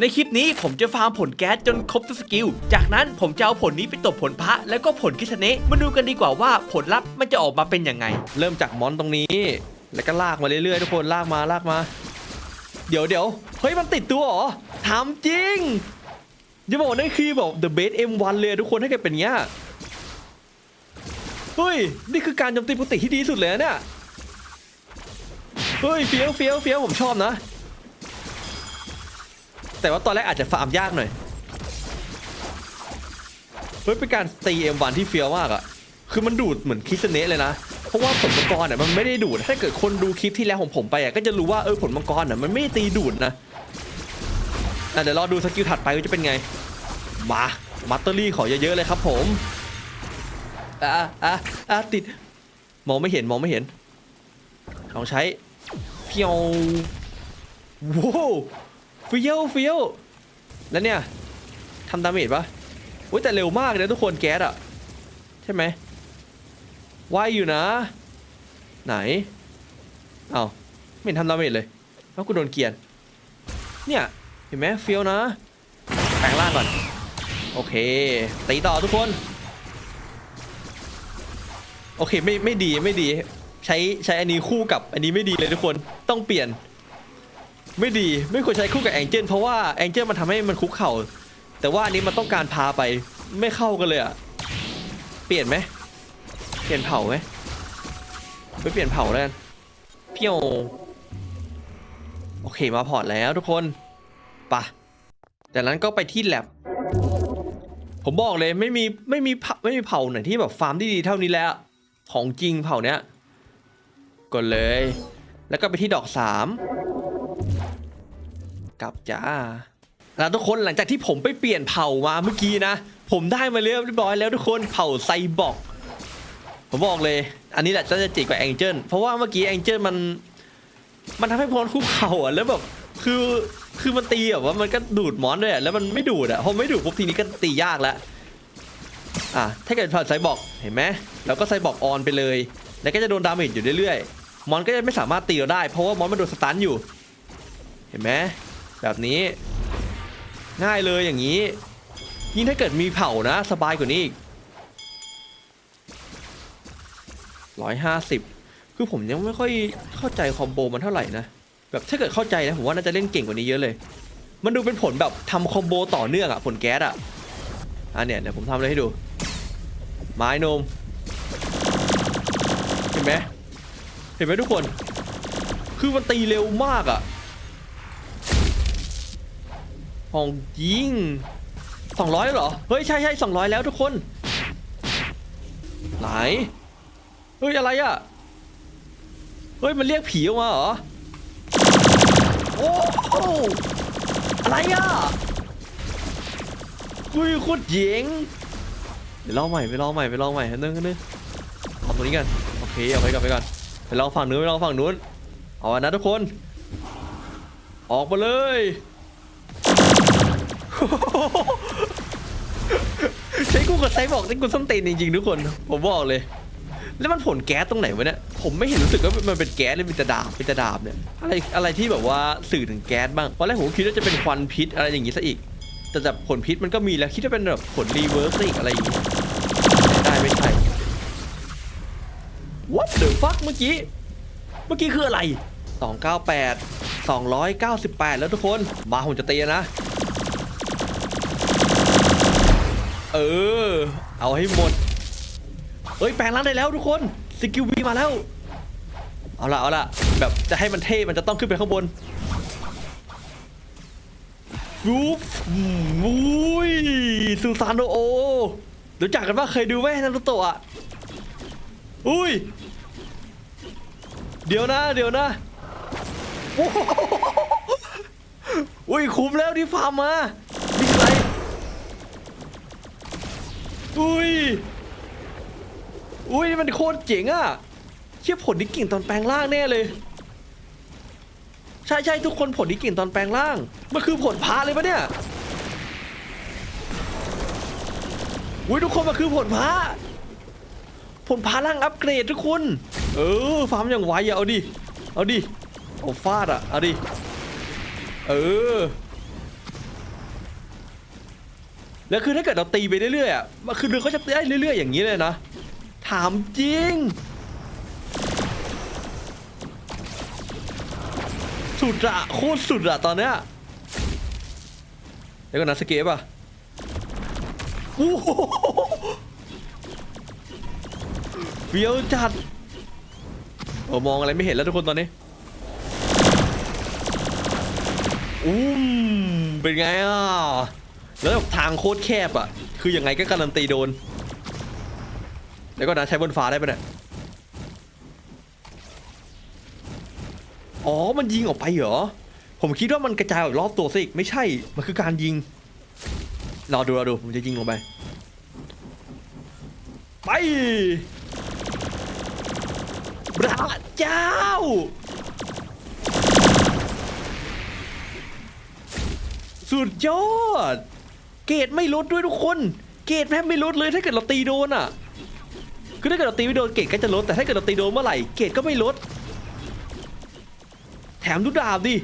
ในคลิปนี้ผมจะฟาร์มผลแก๊สจนครบทุกสกิล จากนั้นผมจะเอาผลนี้ไปตบผลพระ แล้วก็ผลคิสเนะมาดูกันดีกว่าว่าผลลัพธ์มันจะออกมาเป็นยังไง เริ่มจากมอนตรงนี้ แล้วก็ลากมาเรื่อยๆทุกคนลากมาลากมา เดี๋ยวเดี๋ยวเฮ้ยมันติดตัวเหรอถามจริงจะบอกว่านั่นคือแบบ the best M1 เลยทุกคนถ้าเกิดเป็นเงี้ยเฮ้ยนี่คือการโจมตีปกติที่ดีสุดเลยนะเนี่ยเฮ้ยเฟี้ยวเฟี้ยวเฟี้ยวผมชอบนะ แต่ว่าตอนแรกอาจจะฟาร์มยากหน่อย เฮ้ยเป็นการตี M1 ที่เฟี้ยวมากอะคือมันดูดเหมือนคิสเนะเลยนะ เพราะว่าผลมังกรอะมันไม่ได้ดูด ถ้าเกิดคนดูคลิปที่แล้วของผมไปอะก็จะรู้ว่าเออผลมังกรอะมันไม่ตีดูดนะเดี๋ยวรอดูสกิลถัดไปว่าจะเป็นไง มามัตเตอรี่ขอเยอะๆเลยครับผมอะอะอะติด มองไม่เห็นมองไม่เห็นลองใช้เฟียวว้าว เฟียวเฟียวแล้วเนี่ยทำดาเมจปะอุ้ยแต่เร็วมากเลยทุกคนแก๊สอะใช่ไหมว่ายอยู่นะ ไหนเอาไม่ทำดาเมจเลยแล้วกูโดนเกียนเนี่ยเห็นไหมเฟี้ยวนะแปลงร่างก่อน โอเคตีต่อทุกคน โอเคไม่ไม่ดีไม่ดี ใช้ใช้อันนี้คู่กับอันนี้ไม่ดีเลยทุกคนต้องเปลี่ยน ไม่ดีไม่ควรใช้คู่กับแองเจิลเพราะว่าแองเจิลมันทำให้มันคุกเข่า แต่ว่าอันนี้มันต้องการพาไปไม่เข้ากันเลยอะเปลี่ยนไหมเปลี่ยนเผาไหมไปเปลี่ยนเผาแล้วกันเพียวโอเคมาพอร์ตแล้วทุกคนปะจากนั้นก็ไปที่แลบผมบอกเลยไม่มีไม่มีไม่มีเผาไหนที่แบบฟาร์มที่ดีเท่านี้แล้ว ของจริงเผาเนี้ยกดเลย แล้วก็ไปที่ดอกสาม กลับจ้าแล้วทุกคนหลังจากที่ผมไปเปลี่ยนเผ่ามาเมื่อกี้นะ ผมได้มาเรียบร้อยแล้วทุกคนเผ่าไซบอร์กผมบอกเลย อันนี้แหละจะจิกกว่าแองเจิลเพราะว่าเมื่อกี้แองเจิลมัน มันทำให้พรคุกเข่าอะแล้วแบบคือคือมันตีแบบว่ามันก็ดูดมอนด้วยอะแล้วมันไม่ดูดอะพอไม่ดูดปุ๊บทีนี้ก็ตียากแล้วอะถ้าเกิดผ่านไซบอร์กเห็นไหมแล้วก็ไซบอร์กออนไปเลย แล้วก็จะโดนดาเมจอยู่เรื่อยๆมอนก็จะไม่สามารถตีเราได้ เพราะว่ามอนมันโดนสตันอยู่ เห็นไหม แบบนี้ ง่ายเลยอย่างนี้ ยิ่งถ้าเกิดมีเผานะ สบายกว่านี้อีกร้อยห้าสิบคือผมยังไม่ค่อยเข้าใจคอมโบมันเท่าไหร่นะ แบบถ้าเกิดเข้าใจนะผมว่าน่าจะเล่นเก่งกว่านี้เยอะเลย มันดูเป็นผลแบบทำคอมโบต่อเนื่องอะผลแก๊สอะอะเนี่ยเดี๋ยวผมทำเลยให้ดู ไม้นม เห็นไหมเห็นไหมทุกคน คือมันตีเร็วมากอะ ของจริงสองร้อยเหรอ เฮ้ย ใช่ใช่สองร้อยแล้วทุกคน ไหน เฮ้ย อะไรอะเฮ้ย มันเรียกผีออกมาเหรอ โอ้โหอะไรอะเฮ้ยโคตรเจ๋งเดี๋ยวลองใหม่ไปลองใหม่ไปลองใหม่นึงนึงเอาตัวนี้กันโอเคเอาไปก่อนไปก่อนไปลองฝั่งนู้นไปลองฝั่งนู้นเอาอะนะทุกคน ออกมาเลย ใช้กูกับไซบอกนี่กูส้นตีนจริงๆทุกคน ผมบอกเลย แล้วมันผลแก๊สตรงไหนวะเนี่ย ผมไม่เห็นรู้สึกว่ามันเป็นแก๊สเลยเป็นต่ดาบเป็นต่ดาบเนี่ย อะไรอะไรที่แบบว่าสื่อถึงแก๊สบ้าง ตอนแรกผมคิดว่าจะเป็นควันพิษอะไรอย่างงี้ซะอีก แต่แบบผลพิษมันก็มีแล้วคิดว่าเป็นแบบผลรีเวิร์สอีกอะไรอย่างงี้ไม่ได้ไม่ใช่ What the fuck เมื่อกี้ เมื่อกี้คืออะไร 298 298 แล้วทุกคน มาผมจะตีนะ เออ เอาให้หมด เอ้ยแปลงร่างได้แล้วทุกคน สกิลวีมาแล้ว เอาละเอาละแบบจะให้มันเท่ มันจะต้องขึ้นไปข้างบนรูฟอุ้ยซูซานโนโอรู้จักกันว่าเคยดูไหมนารุโตะอะ อุ้ย เดี๋ยวนะ เดี๋ยวนะอุ้ยคุ้มแล้วที่ฟาร์มมานี่คืออะไร อุ้ย อุ้ยมันโคตรเจ๋งอะเชี่ยผลนี้เก่งตอนแปลงร่างแน่เลย ใช่ใช่ทุกคนผลนี้เก่งตอนแปลงร่าง มันคือผลพาเลยปะเนี่ยอุ้ยทุกคนมันคือผลพาผลพาร่างอัปเกรดทุกคน เออฟาร์มอย่างไวอะเอาดิ เอาดิ เอาฟาดอะเอาดิ เออ แล้วคือถ้าเกิดเราตีไปเรื่อยๆอะคือเรือก็จะได้เรื่อยๆ อย่างนี้เลยนะ ถามจริง สุดอะโคตรสุดอะตอนเนี้ยเดี๋ยวก่อนนะสเก็ปอะโอ้โหเฟี้ยวจัดโอ้มองอะไรไม่เห็นแล้วทุกคนตอนนี้อุ้มเป็นไงอะ แล้วแบบทางโคตรแคบอะ คือยังไงก็การันตีโดน แล้วก็นะใช้บนฟ้าได้ปะเนี่ย อ๋อ มันยิงออกไปเหรอ ผมคิดว่ามันกระจายออกรอบตัวซะอีก ไม่ใช่ มันคือการยิง รอดูรอดู ผมจะยิงลงไป ไปพระเจ้าสุดยอด เกรดไม่ลดด้วยทุกคน เกรดแทบไม่ลดเลยถ้าเกิดเราตีโดนอะ คือถ้าเกิดเราตีไม่โดนเกรดก็จะลดแต่ถ้าเกิดเราตีโดนเมื่อไหร่เกรดก็ไม่ลด แถมดูดาบดิ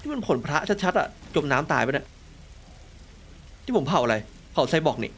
ที่มันผลพระชัดๆอะจมน้ำตายไปเนี่ยที่ผมเผาอะไรเผาไซบอร์กนี่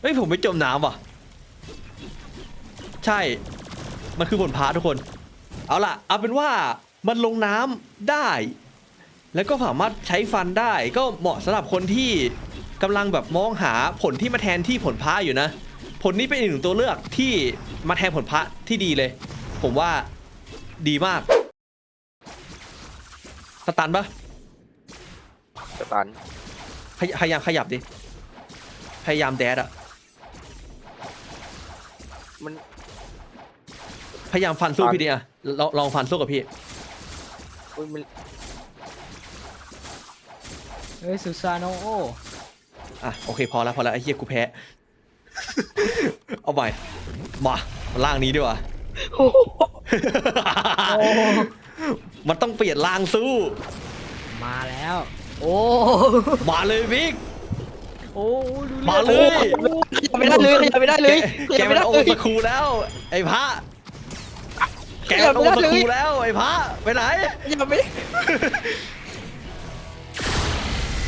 เฮ้ยผมไม่จมน้ำว่ะ ใช่ มันคือผลพระทุกคน เอาล่ะเอาเป็นว่ามันลงน้ำได้ แล้วก็สามารถใช้ฟันได้ก็เหมาะสำหรับคนที่กำลังแบบมองหาผลที่มาแทนที่ผลพระอยู่นะ ผลนี้เป็นอีกหนึ่งตัวเลือกที่มาแทนผลพระที่ดีเลย ผมว่าดีมากสตันปะสตันพยพยายามขยับดิ พยายามแดดอะมันพยายามฟันสู้พี่ดิอะลองลองฟันสู้กับพี่ อุ๊ยมัน เฮ้ยสุซานโนโออะโอเคพอแล้วพอแล้วไอ้เหี้ยกูแพ้ เอาใหม่มาล่างนี้ดีกว่าโอ้โหมันต้องเปลี่ยนล่างสู้ มาแล้ว โอ้ มาเลยวิกโอ้ดูมาเลยขยับไม่ได้เลยขยับไม่ได้เลยแกขยับเป็ไม่นได้โอเลยสคูแล้ว ไอ้พระแกเป็นโอสคูแล้วไอ้พระไปไหนขยับไม่ได้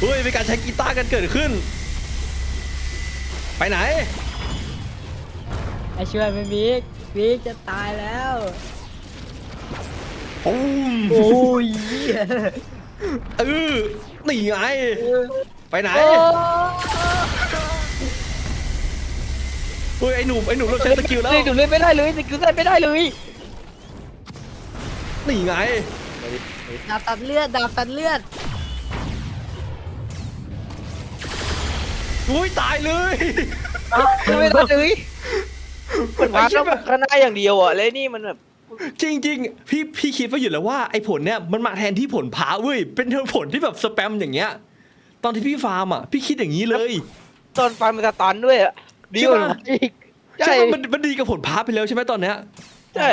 เฮ้ยมีการใช้กีตาร์กันเกิดขึ้น ไปไหน ไอช่วยไหม่บิ๊กบิ๊กจะตายแล้วปุ้มโอ้ยเออนี่ไงไปไหนโอ้เฮ้ยไอ้หนุ่มไอ้หนุ่มเราใช้สกิลแล้วเลยดูเลยไม่ได้เลยสกิลใส่ไม่ได้เลยนี่ไงดาบตัดเลือดดาบตัดเลือด อุ้ยตายเลยไม่ได้เลยมันวาดต้องแบบข้างหน้าอย่างเดียวอะแล้วนี่มันแบบจริงๆพี่พี่คิดไว้อยู่แล้วว่าไอ้ผลเนี่ยมันมาแทนที่ผลพาเว้ยเป็นผลที่แบบสแปมอย่างเงี้ย ตอนที่พี่ฟาร์มอะพี่คิดอย่างนี้เลย ตอนฟันมันสตันด้วยอะดีกว่าใช่ปะอีกใช่ใช่ปะมันมันดีกับผลพาไปแล้วใช่ไหมตอนเนี้ยใช่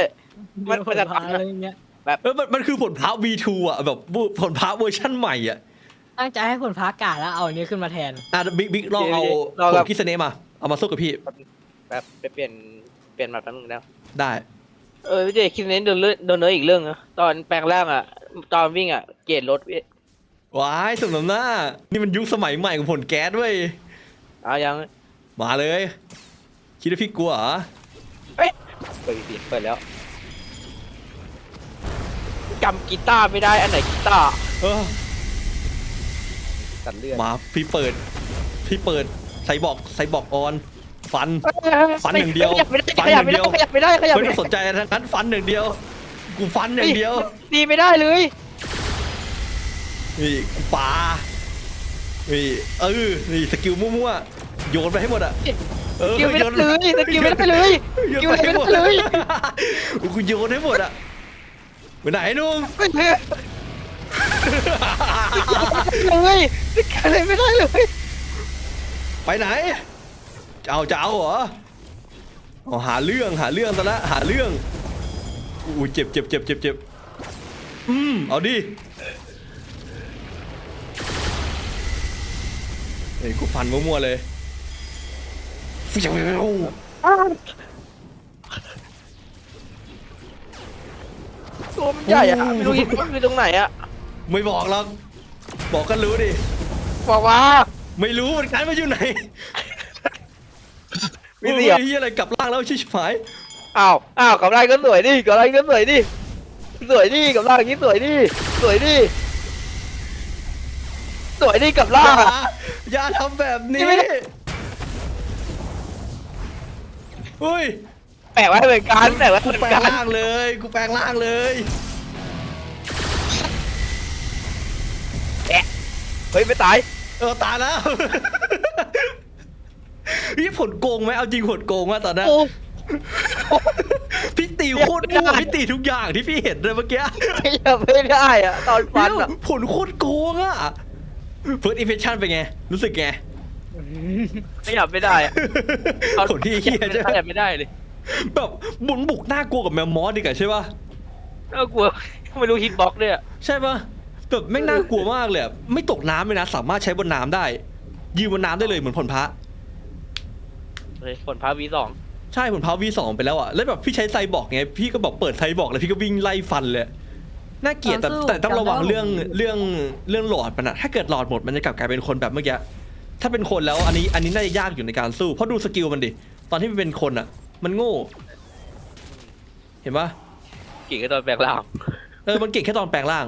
มันเดี๋ยวมันจะผพาตัดอะไรอย่างเงี้ยเออมันมันคือผลพา V2 อะแบบผลพาเวอร์ชั่นใหม่อะ ตั้งใจให้ผลพากาแล้วเอาอันนี้ขึ้นมาแทน อะบิ๊กบิ๊กลองเอาผลคิสเนมา เอามาสู้กับพี่แบบไปเปลี่ยนเปลี่ยนมาแป๊บนึงแล้วได้เออพี่เจคิดเน้นโดนเลือดโดนเนื้ออีกเรื่องนะตอนแปลงร่างอะ ตอนวิ่งอะเกรดรถพี่ว้ายสมน้ำหน้า นี่มันยุคสมัยใหม่ของผลแก๊สเว้ยเอายังมาเลย คิดว่าพี่กลัวเหรอเปิดอีกทีเปิดแล้วจำกีตาร์ไม่ได้อันไหนกีตาร์เออ ตัดเลือดมาพี่เปิด พี่เปิดไซบอกไซบอกออนฟัน ฟันอย่างเดียวขยับไม่ได้ฟันขอยัย่าบงไม่เดีได้ยวขยับไม่ได้ขยับไม่ไม่ต้อได้งสนใจอะไรทั้งนั้นฟันอย่างเดียว กูฟันอย่างเดียวตีไม่ได้เลยนี่กูปานี่เออนี่สกิลมั่วๆโยนไปให้หมดอะเออสกิลไม่โยได้นเลยสกิลไม่ได้เลยสโยนกิลไปไม่ให้หมดได้เลยกูโยนให้หมดอะไปไหนนุ่มไม่ได้ เลยสกิลอะไรไม่ได้เลย ไปไหน จะเอาจะเอาเหรออ๋อหาเรื่องหาเรื่องตอนละหาเรื่องอู้เจ็บเจ็บเจ็บเจ็บเจ็บอืมเอาดิเฮ้ยกูฟันมั่วๆเลยตัวมันใหญ่อะไม่รู้ยิงมันอยู่ตรงไหนอะ ไม่บอกหรอกบอกก็รู้ดิ บอกว่า ไม่รู้เหมือนกันว่าอยู่ไหนมีเสียงโอ้ยเหี้ยอะไรกลับล่างแล้วชิบหายอ้าวอ้าวกับไรก็สวยดิกับไรก็สวยดิสวยดิกับล่างอย่างนี้สวยดิสวยดิสวยดิกับอย่าล่างอะอย่าทำแบบนี้นี่ไม่ได้เฮ้ยแปะไว้เหมือนกันแปะไว้เหกูมือนแปลกังนร่างเลย กูแปลงร่างเลย เฮ้ยไม่ตาย เออตายแล้ว พี่ผลโกงไหมเอาจริงผลโกงว่าตอนนั้นโอ้พี่ตีโคตรมั่วพี่ตีทุกอย่างที่พี่เห็นเลยเมื่อกี้ยังไม่ได้อะตอนฟันอะผลโคตรโกงอะเฟิร์สอิมเพรสชั่นเป็นไง รู้สึกไงขยับไม่ได้อะผลที่เฮียใช่ไหขมยับไม่ได้เลย แบบบุนบุกน่ากลัวกับแมวมอสดีกว่าใช่ป่ะน่ากลัวไม่รู้ฮิตบ็อกด้วยอะใช่ป่ะ แบบแม่งน่ากลัวมากเลยอะไม่ตกน้ำเลยนะ สามารถใช้บนน้ำได้ ยืนบนน้ำได้เลยเหมือนผลพระ เฮ้ยผลพาวีสองใช่ผลพระ V2 ไปแล้วอะแล้วแบบพี่ใช้ไซบอกไง พี่ก็บอกเปิดไซบอกแล้วพี่ก็วิ่งไล่ฟันเลย น่าเกลียดแต่ตอนสู้แต่ต้องระวังจำได้ว่าเรื่องเรื่องเรื่องหลอดมันอะถ้าเกิดหลอดหมดมันจะกลับกลายเป็นคนแบบเมื่อกี้ ถ้าเป็นคนแล้วอันนี้อันนี้น่าจะยากอยู่ในการสู้ เพราะดูสกิลมันดิ ตอนที่มันเป็นคนอะมันโง่ เห็นปะกี่ก็ตอนแปลงร่าง เออ มันเก่งแค่ตอนแปลงร่าง